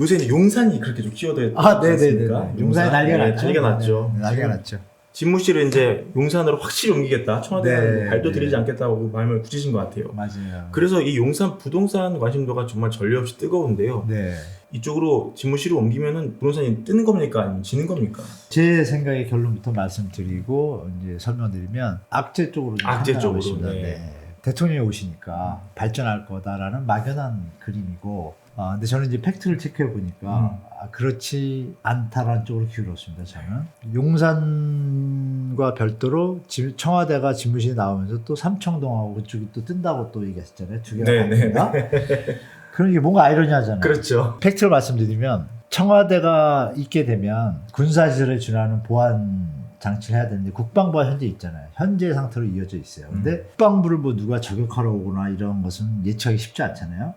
요새 이제 용산이 그렇게 좀 키워드 아, 네네네. 용산이 난리가 네, 났죠. 난리가 났죠. 네, 난리가 났죠. 집무실을 이제 용산으로 확실히 옮기겠다. 청와대가 네, 발도 네. 들이지 않겠다고 마음을 굳히신 것 같아요. 맞아요. 그래서 이 용산 부동산 관심도가 정말 전례 없이 뜨거운데요. 네. 이쪽으로 집무실을 옮기면은 부동산이 뜨는 겁니까? 아니면 지는 겁니까? 제 생각의 결론부터 말씀드리고 이제 설명드리면 악재 쪽으로 좀 악재 쪽으로. 네. 네. 대통령이 오시니까 발전할 거다라는 막연한 그림이고 아, 근데 저는 이제 팩트를 체크해 보니까 음. 아, 그렇지 않다라는 쪽으로 기울었습니다. 저는 용산과 별도로 지- 청와대가 집무실이 나오면서 또 삼청동하고 그쪽이 또 뜬다고 또 얘기했잖아요. 두 개가 네, 네, 바뀐다? 그런 게 뭔가 아이러니하잖아요. 그렇죠. 팩트를 말씀드리면 청와대가 있게 되면 군사시설에 준하는 보안 장치를 해야 되는데 국방부가 현재 있잖아요. 현재 상태로 이어져 있어요. 근데 음. 국방부를 뭐 누가 저격하러 오거나 이런 것은 예측하기 쉽지 않잖아요.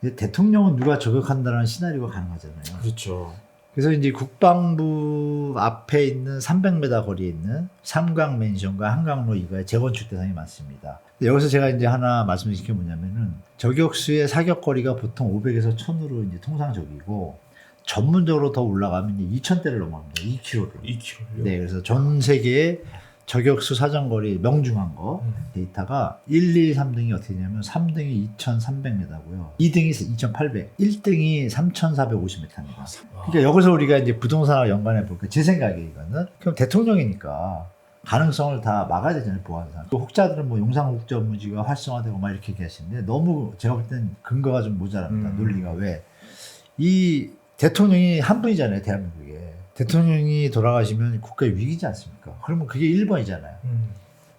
대통령은 누가 저격한다는 시나리오가 가능하잖아요. 그렇죠. 그래서 이제 국방부 앞에 있는 300m 거리에 있는 삼강 맨션과 한강로 이거의 재건축 대상이 많습니다. 여기서 제가 이제 하나 말씀드릴 게 뭐냐면은 저격수의 사격 거리가 보통 500에서 1000으로 이제 통상적이고 전문적으로 더 올라가면 이제 2000대를 넘어갑니다. 2km를. 2kg요. 네, 그래서 전 세계의 저격수 사정거리 명중한 거 음. 데이터가 1, 2, 3등이 어떻게 되냐면 3등이 2,300m고요. 2등이 2,800, 1등이 3,450m입니다. 그러니까 여기서 우리가 이제 부동산과 연관해 볼까? 제 생각에 이거는 그럼 대통령이니까 가능성을 다 막아야 되잖아요 보안상. 또 혹자들은 뭐 용산국제업무지가 활성화되고 막 이렇게 얘기하시는데 너무 제가 볼 때는 근거가 좀 모자랍니다. 음. 논리가 왜? 이 대통령이 한 분이잖아요 대한민국에. 대통령이 돌아가시면 국가의 위기지 않습니까? 그러면 그게 1번이잖아요. 음.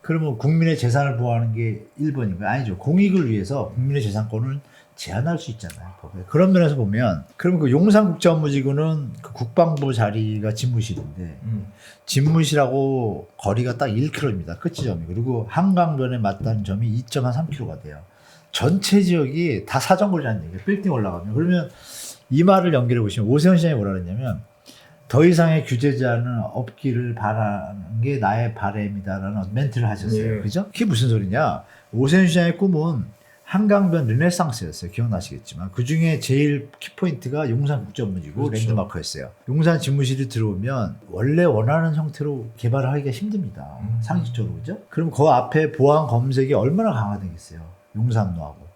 그러면 국민의 재산을 보호하는 게 1번인가요? 아니죠. 공익을 위해서 국민의 재산권을 제한할 수 있잖아요. 법에. 그런 면에서 보면, 그러면 그 용산국제업무지구는 그 국방부 자리가 집무실인데, 음. 집무실하고 거리가 딱 1km입니다. 끝지점이. 그리고 한강변에 맞다는 점이 2.3km가 돼요. 전체 지역이 다 사정거리라는 얘기예요. 빌딩 올라가면. 그러면 이 말을 연결해 보시면 오세훈 시장이 뭐라 그랬냐면 더 이상의 규제 제한은 없기를 바라는 게 나의 바램이다라는 멘트를 하셨어요. 예. 그죠? 그게 무슨 소리냐? 오세훈 시장의 꿈은 한강변 르네상스였어요. 기억나시겠지만 그 중에 제일 키포인트가 용산 국제업무지구 그렇죠. 랜드마크였어요. 용산 집무실이 들어오면 원래 원하는 형태로 개발을 하기가 힘듭니다. 음. 상식적으로 그죠? 그럼 그 앞에 보안 검색이 얼마나 강화되겠어요. 용산로하고.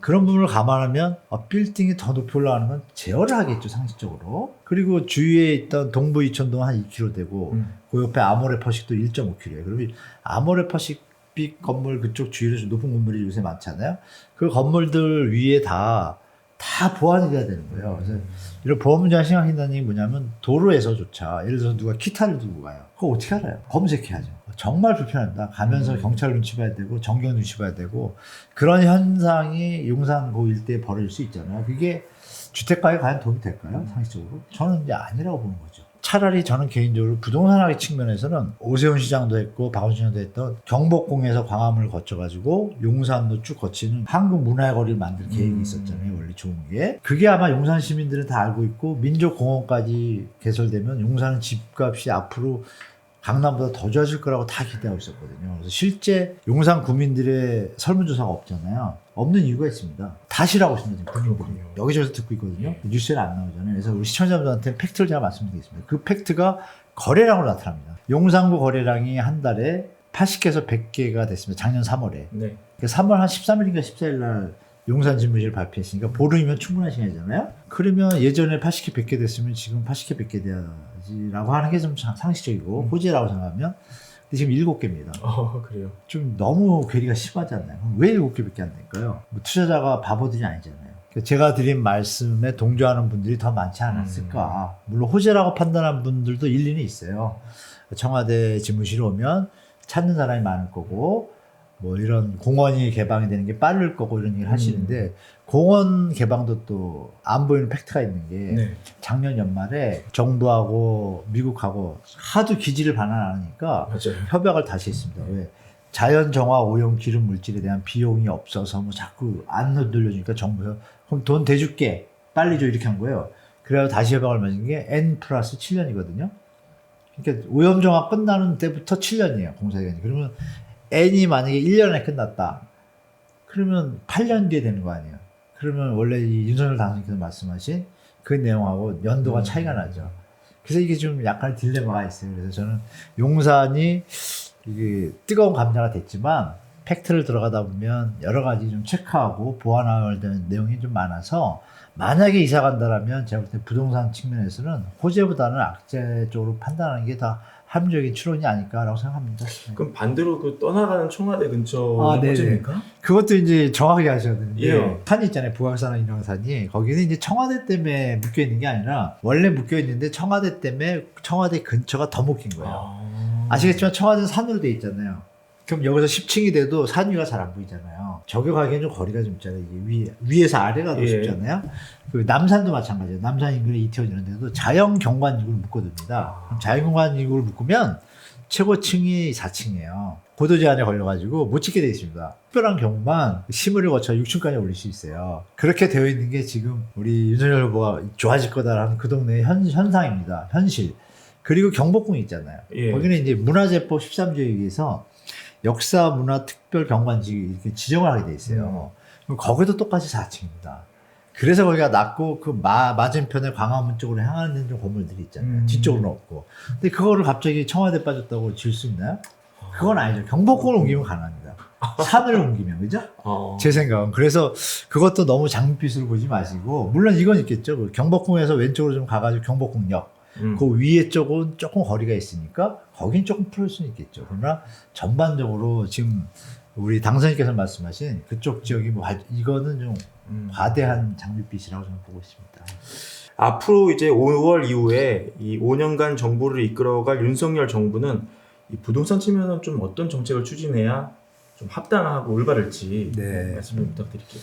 그런 부분을 감안하면 어, 빌딩이 더 높이 올라가는 건 제어를 하겠죠 상식적으로. 그리고 주위에 있던 동부 이천동 한 2km 되고 음. 그 옆에 아모레퍼식도 1.5km예요. 그러면 아모레퍼식빛 건물 그쪽 주위로 좀 높은 건물이 요새 많잖아요. 그 건물들 위에 다 다 보안이 돼야 되는 거예요. 그래서 이런 문제가 심각해진다는 얘기 뭐냐면 도로에서조차 예를 들어서 누가 기타를 두고 가요. 그거 어떻게 알아요? 검색해야죠. 정말 불편합니다. 가면서 음. 경찰 눈치 봐야 되고 정경 눈치 봐야 되고 그런 현상이 용산고 일대에 벌어질 수 있잖아요. 그게 주택가에 과연 도움이 될까요? 상식적으로? 저는 이제 아니라고 보는 거죠 차라리 저는 개인적으로 부동산학의 측면에서는 오세훈 시장도 했고 박원순 시장도 했던 경복궁에서 광화문을 거쳐가지고 용산로 쭉 거치는 한국 문화의 거리를 만들 계획이 음. 있었잖아요 원래 좋은 게 그게 아마 용산 시민들은 다 알고 있고 민족공원까지 개설되면 용산은 집값이 앞으로 강남보다 더 좋아질 거라고 다 기대하고 있었거든요. 그래서 실제 용산 구민들의 설문조사가 없잖아요. 없는 이유가 있습니다. 다 싫어하고 있습니다. 그렇군요. 여기저기서 듣고 있거든요. 뉴스에는 안 나오잖아요. 그래서 우리 시청자분들한테 팩트를 제가 말씀드리겠습니다. 그 팩트가 거래량으로 나타납니다. 용산구 거래량이 한 달에 80개에서 100개가 됐습니다. 작년 3월에. 네. 3월 한 13일인가 14일 날 용산 집무실 발표했으니까 보름이면 충분한 시간이잖아요. 그러면 예전에 80개 100개 됐으면 지금 80개 100개 돼야지라고 하는 게 좀 상식적이고 음. 호재라고 생각하면 근데 지금 7개입니다. 어, 그래요. 좀 너무 괴리가 심하지 않나요? 왜 7개밖에 안 될까요? 뭐 투자자가 바보들이 아니잖아요. 그러니까 제가 드린 말씀에 동조하는 분들이 더 많지 않았을까. 물론 호재라고 판단한 분들도 일리는 있어요. 청와대 집무실 오면 찾는 사람이 많을 거고, 뭐 이런 공원이 개방이 되는 게 빠를 거고 이런 얘기를 하시는데, 공원 개방도 또 안 보이는 팩트가 있는 게, 네. 작년 연말에 정부하고 미국하고 하도 기지를 반환하니까 맞아요. 협약을 다시 했습니다. 왜? 자연 정화 오염 기름 물질에 대한 비용이 없어서 뭐 자꾸 안 늘려주니까 정부에서 그럼 돈 대줄게 빨리 줘 이렇게 한 거예요. 그래서 다시 협약을 맺은 게 N 플러스 7년이거든요. 그러니까 오염 정화 끝나는 때부터 7년이에요 공사 기간이. 그러면 N이 만약에 1년에 끝났다. 그러면 8년 뒤에 되는 거 아니에요. 그러면 원래 이 윤석열 당선인께서 말씀하신 그 내용하고 연도가 음. 차이가 나죠. 그래서 이게 좀 약간 딜레마가 있어요. 그래서 저는 용산이 이게 뜨거운 감자가 됐지만 팩트를 들어가다 보면 여러 가지 좀 체크하고 보완해야 되는 내용이 좀 많아서 만약에 이사 간다라면 제가 볼 때 부동산 측면에서는 호재보다는 악재 쪽으로 판단하는 게더 합리적인 추론이 아닐까라고 생각합니다. 네. 그럼 반대로 그 떠나가는 청와대 근처 아. 호재입니까? 그것도 이제 정확하게 하셔야 되는데요. 예. 산이 있잖아요. 북악산은 인왕산이. 거기는 이제 청와대 때문에 묶여 있는 게 아니라 원래 묶여 있는데 청와대 때문에 청와대 근처가 더 묶인 거예요. 아. 아시겠지만 청와대는 산으로 돼 있잖아요. 그럼 여기서 10층이 돼도 산 위가 잘 안 보이잖아요. 저격하기엔 좀 거리가 좀 있잖아요. 이게 위, 위에서 아래가 더 예. 쉽잖아요. 그 남산도 마찬가지예요. 남산 인근에 이태원 이런 데도 자연 경관 지구를 묶어둡니다. 그럼 자연 경관 지구를 묶으면 최고층이 4층이에요. 고도 제한에 걸려가지고 못 찍게 돼 있습니다. 특별한 경우만 심의를 거쳐 6층까지 올릴 수 있어요. 그렇게 되어 있는 게 지금 우리 윤석열 후보가 좋아질 거다라는 그 동네의 현, 현상입니다. 현실. 그리고 경복궁이 있잖아요. 예. 거기는 이제 문화재법 13조에 의해서 역사 문화 특별 경관지 이렇게 지정을 하게 돼 있어요. 그럼 거기도 똑같이 4층입니다. 그래서 거기가 낮고 그 마, 맞은편에 광화문 쪽으로 향하는 좀 건물들이 있잖아요. 음. 뒤쪽으로는 없고. 근데 그거를 갑자기 청와대 빠졌다고 질수 있나요? 그건 아니죠. 경복궁을 옮기면 가능합니다. 산을 옮기면, 그죠? 어. 제 생각은. 그래서 그것도 너무 장밋빛으로 보지 마시고, 물론 이건 있겠죠. 그 경복궁에서 왼쪽으로 좀 가가지고 경복궁역. 음. 그 위에 쪽은 조금 거리가 있으니까 거긴 조금 풀을 수는 있겠죠. 그러나 전반적으로 지금 우리 당선인께서 말씀하신 그쪽 지역이 뭐 발- 이거는 좀 음. 과대한 장밋빛이라고 저는 보고 있습니다. 앞으로 이제 5월 이후에 이 5년간 정부를 이끌어갈 윤석열 정부는 이 부동산 측면은 좀 어떤 정책을 추진해야 좀 합당하고 올바를지 네. 말씀 좀 부탁드릴게요.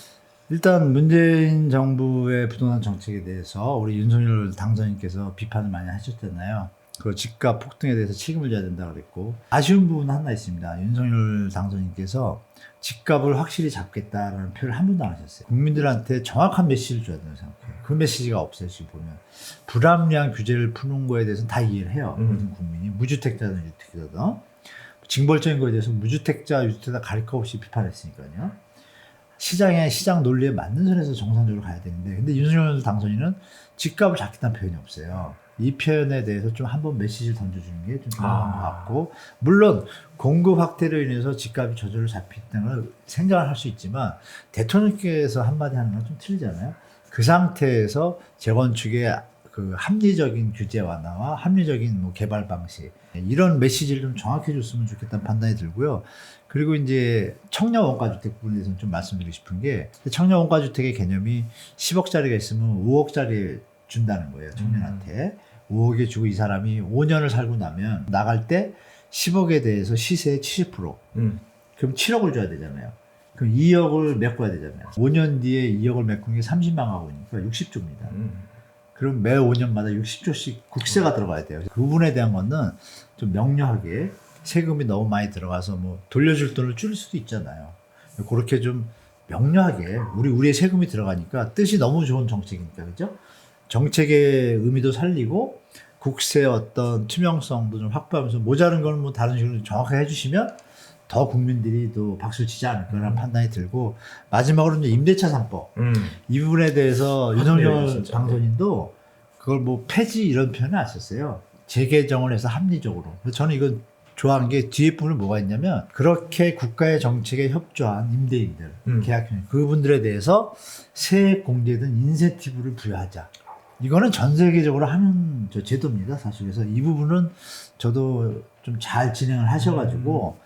일단 문재인 정부의 부동산 정책에 대해서 우리 윤석열 당선인께서 비판을 많이 하셨잖아요. 그 집값 폭등에 대해서 책임을 져야 된다고 그랬고 아쉬운 부분은 하나 있습니다. 윤석열 당선인께서 집값을 확실히 잡겠다라는 표현을 한 번도 안 하셨어요. 국민들한테 정확한 메시지를 줘야 된다고 생각해요. 그 메시지가 없어요, 지금 보면. 불합리한 규제를 푸는 거에 대해서는 다 이해를 해요. 음. 모든 국민이. 무주택자든 유주택자든. 징벌적인 거에 대해서 무주택자, 유주택자 가릴 거 없이 비판했으니까요. 시장의 시장 논리에 맞는 선에서 정상적으로 가야 되는데 근데 윤석열 당선인은 집값을 잡겠다는 표현이 없어요. 이 표현에 대해서 좀 한번 메시지를 던져주는 게좀 중요한 아. 것 같고 물론 공급 확대로 인해서 집값이 저절로 잡힌다는 걸 생각을 할 수 있지만 대통령께서 한마디 하는 건 좀 틀리잖아요. 그 상태에서 재건축의 그 합리적인 규제 완화와 합리적인 뭐 개발 방식 이런 메시지를 좀 정확히 줬으면 좋겠다는 판단이 들고요. 그리고 이제 청년 원가주택 부분에 대해서는 좀 말씀드리고 싶은 게 청년 원가주택의 개념이 10억짜리가 있으면 5억짜리 준다는 거예요 청년한테 5억에 주고 이 사람이 5년을 살고 나면 나갈 때 10억에 대해서 시세의 70% 음. 그럼 7억을 줘야 되잖아요. 그럼 2억을 메꿔야 되잖아요. 5년 뒤에 2억을 메꾸는 게 30만 가구니까 60조입니다. 음. 그럼 매 5년마다 60조씩 국세가 들어가야 돼요. 그 부분에 대한 거는 좀 명료하게 세금이 너무 많이 들어가서 뭐 돌려줄 돈을 줄일 수도 있잖아요. 그렇게 좀 명료하게 우리 우리의 세금이 들어가니까 뜻이 너무 좋은 정책이니까 그죠? 정책의 의미도 살리고 국세의 어떤 투명성도 좀 확보하면서 모자른 거는 뭐 다른 식으로 정확하게 해주시면 더 국민들이 또 박수를 치지 않을까라는 음. 판단이 들고 마지막으로 이제 임대차 3법 음. 이 부분에 대해서 윤석열 진짜. 당선인도 그걸 뭐 폐지 이런 표현을 안 썼어요. 재개정을 해서 합리적으로. 저는 이건 좋아하는 게 뒤에 부분에 뭐가 있냐면 그렇게 국가의 정책에 협조한 임대인들, 음. 계약형 그분들에 대해서 세액 공제든 인센티브를 부여하자. 이거는 전 세계적으로 하는 저 제도입니다, 사실. 그래서 이 부분은 저도 좀 잘 진행을 하셔가지고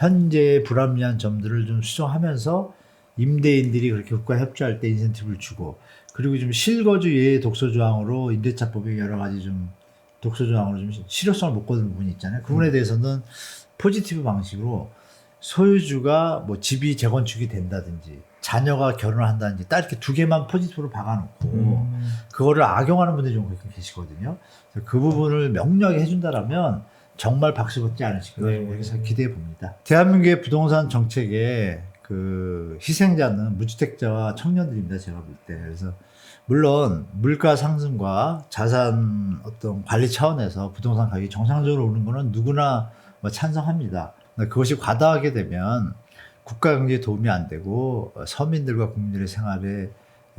현재 불합리한 점들을 좀 수정하면서 임대인들이 그렇게 국가 협조할 때 인센티브를 주고 그리고 좀 실거주 예외 독소 조항으로 임대차법에 여러 가지 좀 독소 조항으로 좀 실효성을 못 거둔 부분이 있잖아요. 그 부분에 대해서는 포지티브 방식으로 소유주가 뭐 집이 재건축이 된다든지 자녀가 결혼을 한다든지 딱 이렇게 두 개만 포지티브로 박아놓고 음. 그거를 악용하는 분들이 좀 계시거든요. 그 부분을 명료하게 해준다라면 정말 박수 받지 않으실까 네. 그래서 기대해 봅니다. 대한민국의 부동산 정책의 그 희생자는 무주택자와 청년들입니다. 제가 볼 때. 그래서 물론 물가 상승과 자산 어떤 관리 차원에서 부동산 가격이 정상적으로 오는 거는 누구나 뭐 찬성합니다. 그것이 과다하게 되면 국가 경제에 도움이 안 되고 어, 서민들과 국민들의 생활에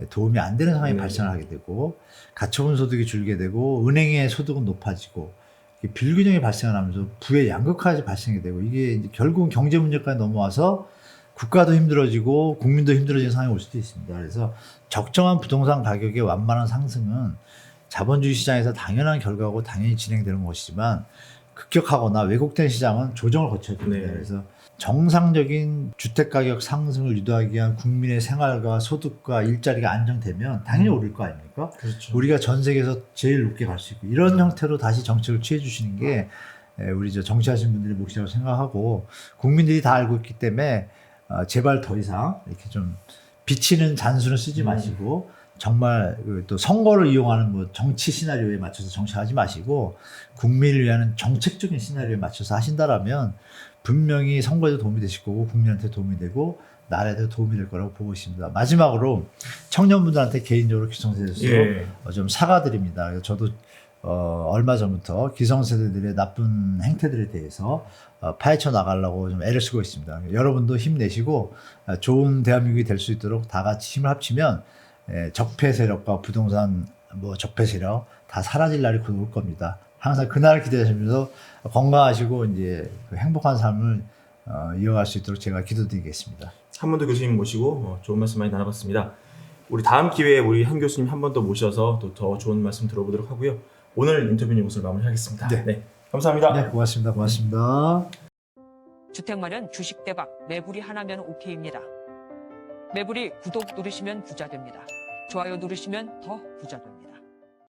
도움이 안 되는 상황이 네. 발생하게 되고 가처분 소득이 줄게 되고 은행의 소득은 높아지고 빌균형이 발생하면서 부의 양극화가 발생이 되고 이게 결국은 경제 문제까지 넘어와서 국가도 힘들어지고 국민도 힘들어지는 상황이 올 수도 있습니다. 그래서 적정한 부동산 가격의 완만한 상승은 자본주의 시장에서 당연한 결과고 당연히 진행되는 것이지만 급격하거나 왜곡된 시장은 조정을 거쳐야 됩니다. 네. 그래서 정상적인 주택 가격 상승을 유도하기 위한 국민의 생활과 소득과 일자리가 안정되면 당연히 음. 오를 거 아닙니까? 그렇죠. 우리가 전 세계에서 제일 높게 갈 수 있고 이런 형태로 다시 정책을 취해 주시는 게 에, 우리 저 정치하신 분들의 몫이라고 생각하고 국민들이 다 알고 있기 때문에 어, 제발 더 이상 이렇게 좀 비치는 잔수는 쓰지 음. 마시고 정말 그또 선거를 이용하는 뭐 정치 시나리오에 맞춰서 정치하지 마시고 국민을 위한 정책적인 시나리오에 맞춰서 하신다라면 분명히 선거에도 도움이 되실 거고 국민한테 도움이 되고 나라에도 도움이 될 거라고 보고 있습니다. 마지막으로 청년분들한테 개인적으로 기성세대로서 예. 어, 좀 사과드립니다. 저도 어, 얼마 전부터 기성세대들의 나쁜 행태들에 대해서 어, 파헤쳐 나가려고 좀 애를 쓰고 있습니다. 여러분도 힘내시고 어, 좋은 대한민국이 될 수 있도록 다 같이 힘을 합치면 에, 적폐 세력과 부동산 뭐 적폐 세력 다 사라질 날이 곧 올 겁니다. 항상 그날을 기대하시면서 건강하시고 이제 그 행복한 삶을 어, 이어갈 수 있도록 제가 기도드리겠습니다. 한 번 더 교수님 모시고 어, 좋은 말씀 많이 나눠봤습니다. 우리 다음 기회에 우리 한 교수님 한 번 더 모셔서 또 더 좋은 말씀 들어보도록 하고요. 오늘 인터뷰는 이것을 마무리하겠습니다. 네. 감사합니다. 네, 고맙습니다. 고맙습니다. 주택 마련 주식 대박 매불이 하나면 오케이입니다. 매불이 구독 누르시면 부자 됩니다. 좋아요 누르시면 더 부자 됩니다.